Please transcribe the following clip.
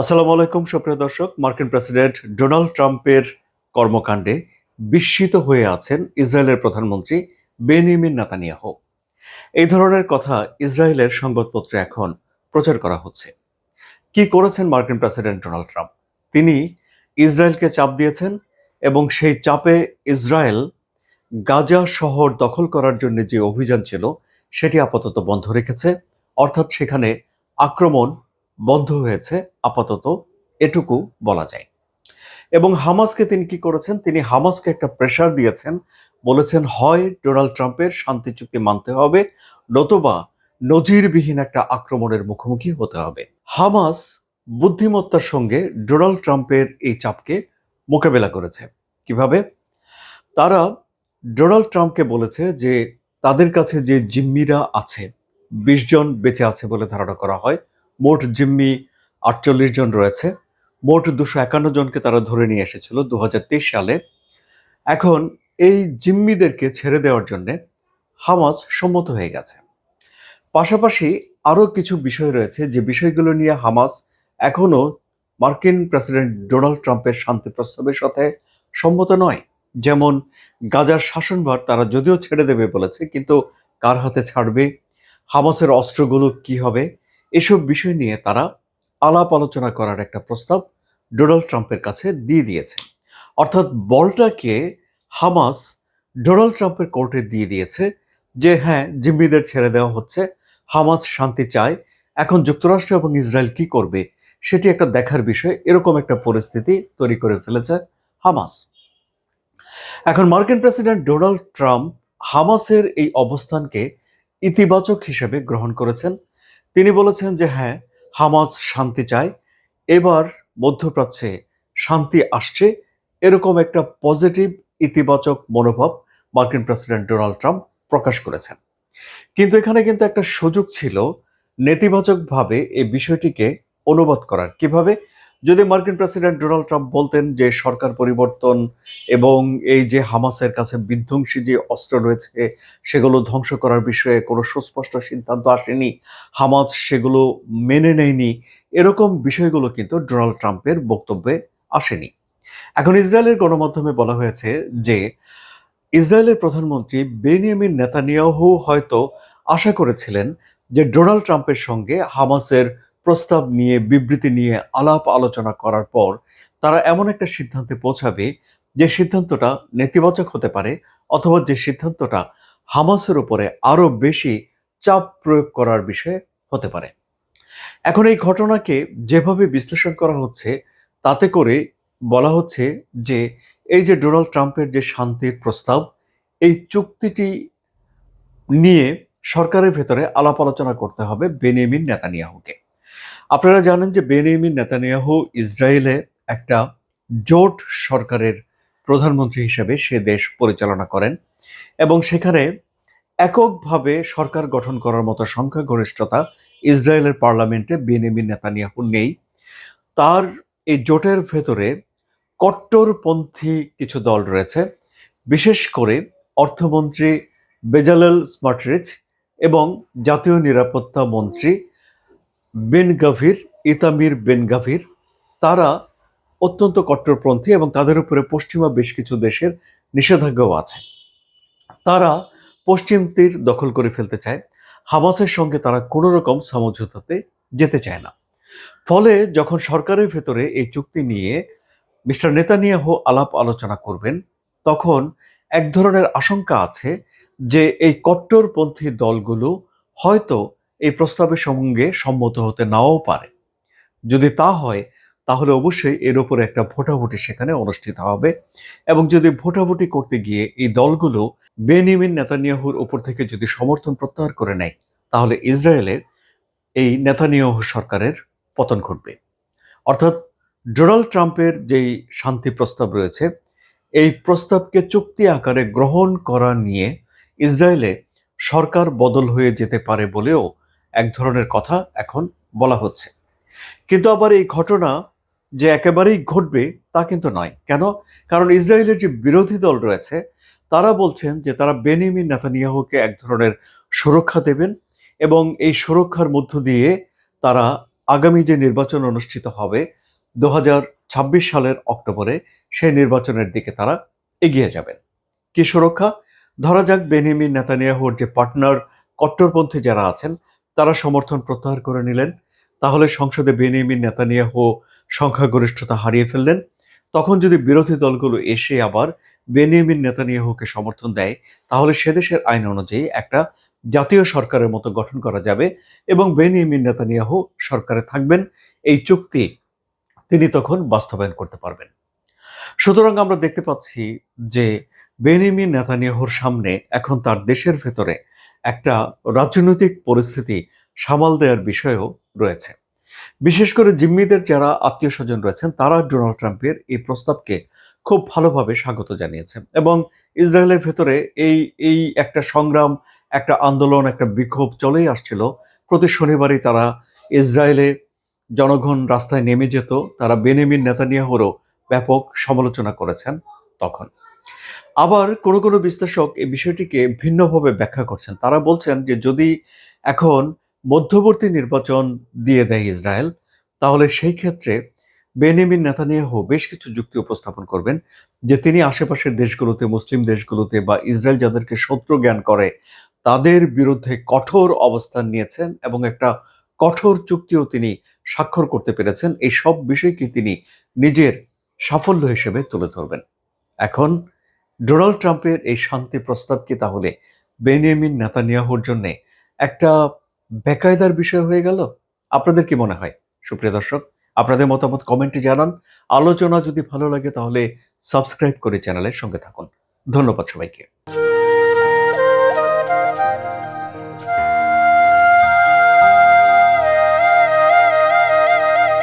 আসসালামু আলাইকুম, সুপ্রিয় দর্শক। মার্কিন প্রেসিডেন্ট ডোনাল্ড ট্রাম্পের কর্মকাণ্ডে বিস্মিত হয়ে আছেন ইসরায়েলের প্রধানমন্ত্রী বেনিয়ামিন নেতানিয়াহু। এই ধরনের কথা ইসরায়েলের সংবাদপত্রে এখন প্রচার করা হচ্ছে। কি করেছেন মার্কিন প্রেসিডেন্ট ডোনাল্ড ট্রাম্প? তিনি ইসরায়েলকে চাপ দিয়েছেন এবং সেই চাপে ইসরায়েল গাজা শহর দখল করার জন্য যে অভিযান ছিল, সেটি আপাতত বন্ধ রেখেছে। অর্থাৎ সেখানে আক্রমণ বন্ধ হয়েছে, আপাতত এটুকু বলা যায়। এবং হামাসকে তিনি কি করেছেন? তিনি হামাসকে একটা প্রেশার দিয়েছেন, বলেছেন, হয়, ডোনাল্ড ট্রাম্পের শান্তি চুক্তি মানতে হবে, নতুবা নজিরবিহীন একটা আক্রমণের মুখোমুখি হতে হবে। হামাস বুদ্ধিমত্তার সঙ্গে ডোনাল্ড ট্রাম্পের এই চাপকে মোকাবেলা করেছে। কীভাবে? তারা ডোনাল্ড ট্রাম্পকে বলেছে যে, তাদের কাছে যে জিম্মিরা আছে, বিশ জন বেঁচে আছে বলে ধারণা করা হয় মোট জিম্মি আটচল্লিশ জন রয়েছে। মোট দুশো একান্ন জনকে তারা ধরে নিয়ে এসেছিল দু হাজার তেইশ সালে। এখন এই জিম্মিদেরকে ছেড়ে দেওয়ার জন্য হামাস সম্মত হয়ে গেছে। পাশাপাশি আরও কিছু বিষয় রয়েছে, যে বিষয়গুলো নিয়ে হামাস এখনও মার্কিন প্রেসিডেন্ট ডোনাল্ড ট্রাম্পের শান্তি প্রস্তাবের সাথে সম্মত নয়। যেমন, গাজার শাসনভার তারা যদিও ছেড়ে দেবে বলেছে, কিন্তু কার হাতে ছাড়বে? হামাসের অস্ত্রগুলো কি হবে? এসব বিষয় নিয়ে তারা আলাপ আলোচনা করার একটা প্রস্তাব ডোনাল্ড ট্রাম্পের কাছে দিয়ে দিয়েছে। অর্থাৎ বলটাকে হামাস ডোনাল্ড ট্রাম্পের কোর্টে দিয়ে দিয়েছে যে হ্যাঁ জিম্মিদের ছেড়ে দেওয়া হচ্ছে, হামাস শান্তি চায়, এখন যুক্তরাষ্ট্র এবং ইসরায়েল কি করবে সেটি একটা দেখার বিষয়, এরকম একটা পরিস্থিতি তৈরি করে ফেলেছে হামাস। এখন মার্কিন প্রেসিডেন্ট ডোনাল্ড ট্রাম্প হামাসের এই অবস্থানকে ইতিবাচক হিসেবে গ্রহণ করেছেন। তিনি বলেছেন যে হ্যাঁ হামাজ শান্তি চায়। এবার মধ্যপ্রাচ্যে শান্তি আসছে। এরকম একটা পজিটিভ, ইতিবাচক মনোভাব মার্কিন প্রেসিডেন্ট ডোনাল্ড ট্রাম্প প্রকাশ করেছেন। কিন্তু এখানে কিন্তু একটা সুযোগ ছিল নেতিবাচকভাবে এই বিষয়টিকে অনুবাদ করার। কীভাবে? যদি মার্কিন প্রেসিডেন্ট ডোনাল্ড ট্রাম্প বলতেন যে সরকার পরিবর্তন এবং এই যে হামাসের কাছে বিধ্বংসী যে অস্ত্র রয়েছে, সেগুলো ধ্বংস করার বিষয়ে কোনো সুস্পষ্ট সিদ্ধান্ত আসেনি, হামাস সেগুলো মেনে নেয়নি, এরকম বিষয়গুলো কিন্তু ডোনাল্ড ট্রাম্পের বক্তব্যে আসেনি। এখন ইসরায়েলের গণমাধ্যমে বলা হয়েছে যে, ইসরায়েলের প্রধানমন্ত্রী বেনিয়ামিন নেতানিয়াহু হয়তো আশা করেছিলেন যে ডোনাল্ড ট্রাম্পের সঙ্গে হামাসের প্রস্তাব নিয়ে, বিবৃতি নিয়ে আলাপ আলোচনা করার পর তারা এমন একটা সিদ্ধান্তে পৌঁছাবে যে সিদ্ধান্তটা নেতিবাচক হতে পারে অথবা যে সিদ্ধান্তটা হামাসের উপরে আরও বেশি চাপ প্রয়োগ করার বিষয়ে হতে পারে। এখন এই ঘটনাকে যেভাবে বিশ্লেষণ করা হচ্ছে, তাতে করে বলা হচ্ছে যে এই যে ডোনাল্ড ট্রাম্পের যে শান্তির প্রস্তাব, এই চুক্তিটি নিয়ে সরকারের ভেতরে আলাপ আলোচনা করতে হবে বেনিয়ামিন নেতানিয়াহুকে। আপনারা জানেন যে বেনিয়ামিন নেতানিয়াহু ইসরায়েলে একটা জোট সরকারের প্রধানমন্ত্রী হিসেবে সে দেশ পরিচালনা করেন এবং সেখানে এককভাবে সরকার গঠন করার মতো সংখ্যাগরিষ্ঠতা ইসরায়েলের পার্লামেন্টে বেনিয়ামিন নেতানিয়াহু নেই। তার এই জোটের ভেতরে কট্টরপন্থী কিছু দল রয়েছে, বিশেষ করে অর্থমন্ত্রী বেজালেল স্মার্টরিচ এবং জাতীয় নিরাপত্তা মন্ত্রী বেন গাভির, ইতামির বেন গাভির, তারা অত্যন্ত কট্টরপন্থী এবং তাদের উপরে পশ্চিমা বেশ কিছু দেশের নিষেধাজ্ঞাও আছে। তারা পশ্চিম তীর দখল করে ফেলতে চায়। হামাসের সঙ্গে তারা কোনো রকম সমঝোতাতে যেতে চায় না। ফলে যখন সরকারের ভেতরে এই চুক্তি নিয়ে মিস্টার নেতানিয়াহু আলাপ আলোচনা করবেন, তখন এক ধরনের আশঙ্কা আছে যে এই কট্টরপন্থী দলগুলো হয়তো এই প্রস্তাবের সঙ্গে সম্মত হতে নাও পারে। যদি তা হয়, তাহলে অবশ্যই এর উপরে একটা ভোটাভুটি সেখানে অনুষ্ঠিত হবে এবং যদি ভোটাভুটি করতে গিয়ে এই দলগুলো বেনিমিন নেতানিয়াহুর উপর থেকে যদি সমর্থন প্রত্যাহার করে নেয়, তাহলে ইসরায়েলের এই নেতানিয়াহু সরকারের পতন ঘটবে। অর্থাৎ ডোনাল্ড ট্রাম্পের যেই শান্তি প্রস্তাব রয়েছে, এই প্রস্তাবকে চুক্তি আকারে গ্রহণ করা নিয়ে ইসরায়েলে সরকার বদল হয়ে যেতে পারে বলেও এক ধরনের কথা এখন বলা হচ্ছে। কিন্তু আবার এই ঘটনা যে একেবারেই ঘটবে তা কিন্তু নয়। কেন? কারণ ইসরায়েলের যে বিরোধী দল রয়েছে, তারা বলছেন যে তারা বেনিমিন নেতানিয়াহুকে এক ধরনের সুরক্ষা দেবেন এবং এই সুরক্ষার মধ্য দিয়ে তারা আগামী যে নির্বাচন অনুষ্ঠিত হবে দু হাজার ছাব্বিশ সালের অক্টোবরে, সেই নির্বাচনের দিকে তারা এগিয়ে যাবেন। কি সুরক্ষা? ধরা যাক বেনিয়ামিন নেতানিয়াহুর যে পার্টনার কট্টরপন্থী যারা আছেন তারা সমর্থন প্রত্যাহার করে নিলেন। তাহলে সংসদে বেনিয়ামিন নেতানিয়াহু সংখ্যাগরিষ্ঠতা হারিয়ে ফেললেন। তখন যদি বিরোধী দলগুলো এসে আবার বেনিয়ামিন নেতানিয়াহুকে সমর্থন দেয়, তাহলে সে দেশের আইন অনুযায়ী একটা জাতীয় সরকারের মতো গঠন করা যাবে এবং বেনিয়ামিন নেতানিয়াহু সরকারে থাকবেন। এই চুক্তি তিনি তখন বাস্তবায়ন করতে পারবেন। সুতরাং আমরা দেখতে পাচ্ছি যে বেনিয়ামিন নেতানিয়াহুর সামনে এখন তার দেশের ভেতরে একটা রাজনৈতিক পরিস্থিতি সামাল দেওয়ার বিষয়ও রয়েছে। বিশেষ করে জিম্মিদের যারা আত্মীয় স্বজন রয়েছেন, তারা ডোনাল্ড ট্রাম্পের এই প্রস্তাবকে খুব ভালোভাবে স্বাগত জানিয়েছে এবং ইসরায়েলের ভেতরে এই এই একটা সংগ্রাম, একটা আন্দোলন, একটা বিক্ষোভ চলেই আসছিল। প্রতি শনিবারই তারা ইসরায়েলে জনগণ রাস্তায় নেমে যেত, তারা বেনিমিন নেতানিয়াহুরও ব্যাপক সমালোচনা করেছেন তখন। আবার কোনো কোনো বিশ্লেষক এই বিষয়টিকে ভিন্নভাবে ব্যাখ্যা করছেন। তারা বলছেন যে যদি এখন মধ্যবর্তী নির্বাচন দিয়ে দেয় ইসরায়েল, তাহলে সেই ক্ষেত্রে বেনিমিন নেতানিয়াহু বেশ কিছু যুক্তি উপস্থাপন করবেন যে তিনি আশেপাশের দেশগুলোতে, মুসলিম দেশগুলোতে বা ইসরায়েল যাদেরকে শত্রু জ্ঞান করে, তাদের বিরুদ্ধে কঠোর অবস্থান নিয়েছেন এবং একটা কঠোর চুক্তিও তিনি স্বাক্ষর করতে পেরেছেন। এই সব বিষয়কে তিনি নিজের সাফল্য হিসেবে তুলে ধরবেন। এখন ডোনাল্ড ট্রাম্পের এই শান্তি প্রস্তাব কি তাহলে বেনিয়ামিন নেতানিয়াহুর জন্য একটা বেকায়দার বিষয় হয়ে গেল? আপনাদের কি মনে হয়? সুপ্রিয় দর্শক, আপনাদের মতামত কমেন্টে জানান। আলোচনা যদি ভালো লাগে তাহলে সাবস্ক্রাইব করে চ্যানেলের সঙ্গে থাকুন। ধন্যবাদ সবাইকে।